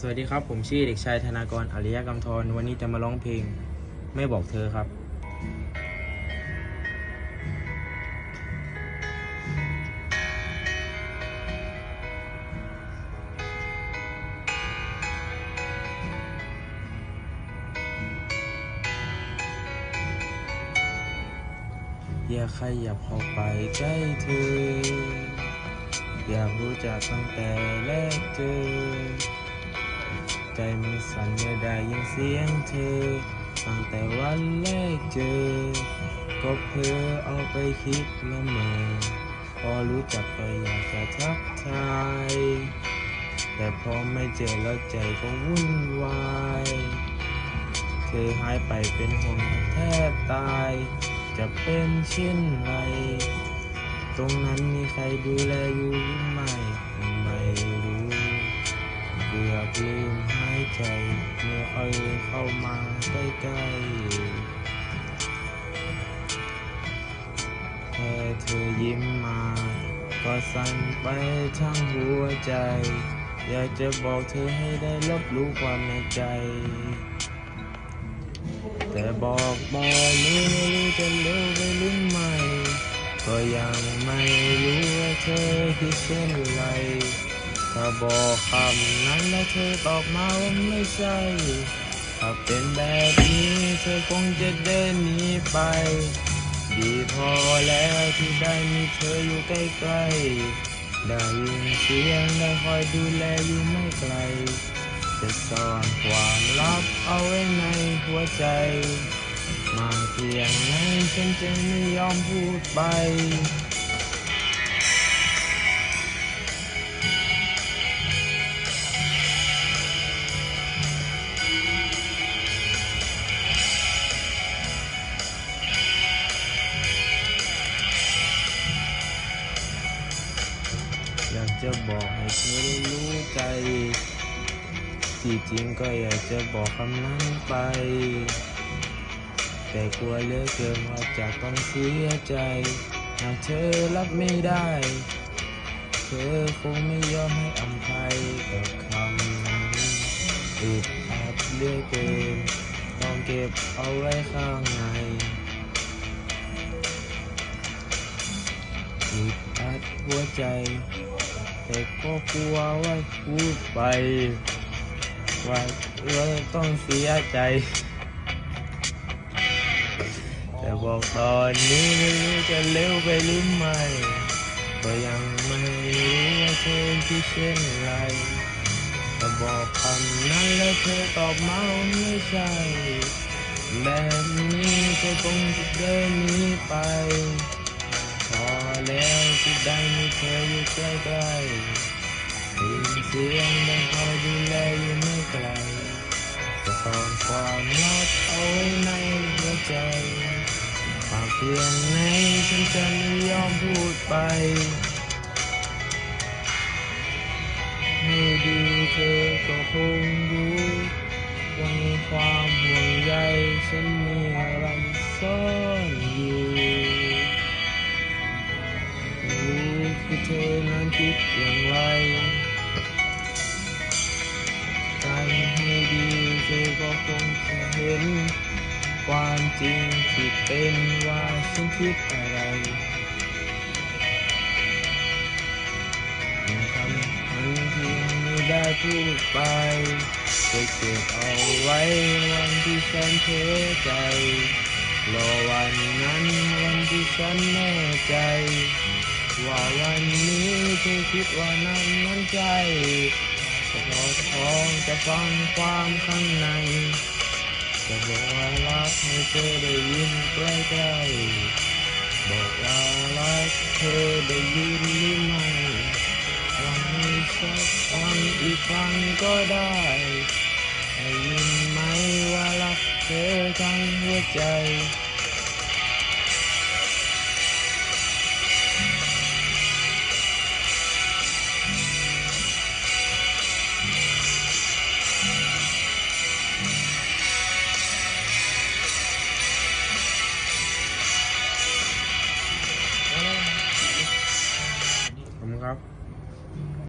สวัสดีครับ ผมชื่อเด็กชายธนากรอริยกำธรวันนี้จะมาร้องเพลงไม่บอกเธอครับ อย่าขยับเข้าไปใกล้เธอ อยากรู้จักตั้งแต่แรกเจอ ใจมันสั่นเมื่อได้ยินเสียงเธอ ตั้งแต่วันแรกเจอ ก็เพอเอาไปคิดละเมอพอรู้จักก็อยากจะทักทาย แต่พอไม่เจอแล้วใจก็วุ่นวาย เธอหายไปเป็นห่วงแทบตาย จะเป็นเช่นไร ตรงนั้นมีใครดูแลอยู่หรือไม่ไม่รู้เกือบลืมห ใจ เมื่อเอ่ยเข้ามาใกล้ๆแค่เธอยิ้มมา ก็สั่นไปทั้งหัวใจ อยากจะบอกเธอให้ได้รับรู้ความในใจ แต่บอกบอนี้ไม่รู้จะเร็วไปหรือไม่ ก็ยังไม่รู้ว่าเธอคิดเช่นไร ถ้าบอกคำนั้นแล้วเธอตอบมาว่าไม่ใช่ ถ้าเป็นแบบนี้เธอคงจะเดินหนีไป ดีพอแล้วที่ได้มีเธออยู่ใกล้ๆ ได้ยินเสียงได้คอยดูแลอยู่ไม่ไกล จะซ่อนความลับเอาไว้ในหัวใจ มาเพียงไหนฉันจะไม่ยอมพูดไป อยากจะบอกให้เธอได้รู้ใจ ที่จริงก็อยากจะบอกคำนั้นไป แต่กลัวเหลือเกินว่าจะต้องเสียใจ หากเธอรับไม่ได้ เธอคงไม่ยอมให้อภัยกับคำนั้นอึดอัดเหลือเกิน ต้องเก็บเอาไว้ข้างในอึดอัดหัวใจ แต่ก็กลัวว่าพูดไป ว่าเราต้องเสียใจ แต่บอกตอนนี้ไม่รู้จะเร็วไปหรือไม่ก็ยังไม่รู้ว่าเธอคิดเช่นไรแต่บอกคำนั้นแล้วเธอตอบมาไม่ใช่ แบบนี้เธอคงจะเดินหนีไป แล้วที่ได้มีเธออยู่ใกล้ๆได้เสียงดังคอยดูแลอยู่ไม่ไกลจะซ่อนความลับเอาไว้ในหัวใจหากเพียงไหนฉันจะไม่ยอมพูดไปไม่ดีเธอก็คงรู้ว่าในความ เป็นว่าฉันคิดอะไรคำนั้นที่ไม่ได้พูดไปจะเก็บเอาไว้วันที่ฉันเทใจรอวันนั้นวันที่ฉันแน่ใจ ว่าวันนี้เธอคิดว่านั้นนั้นใจจะรอท้องจะฟังความข้างใน จะบอกว่ารักให้เธอได้ยิน ได้บอกว่ารักเธอได้ยินหรือไม่ฟังสักฟังอีกครั้งก็ได้ได้ยินไหมว่ารักเธอทั้งหัวใจ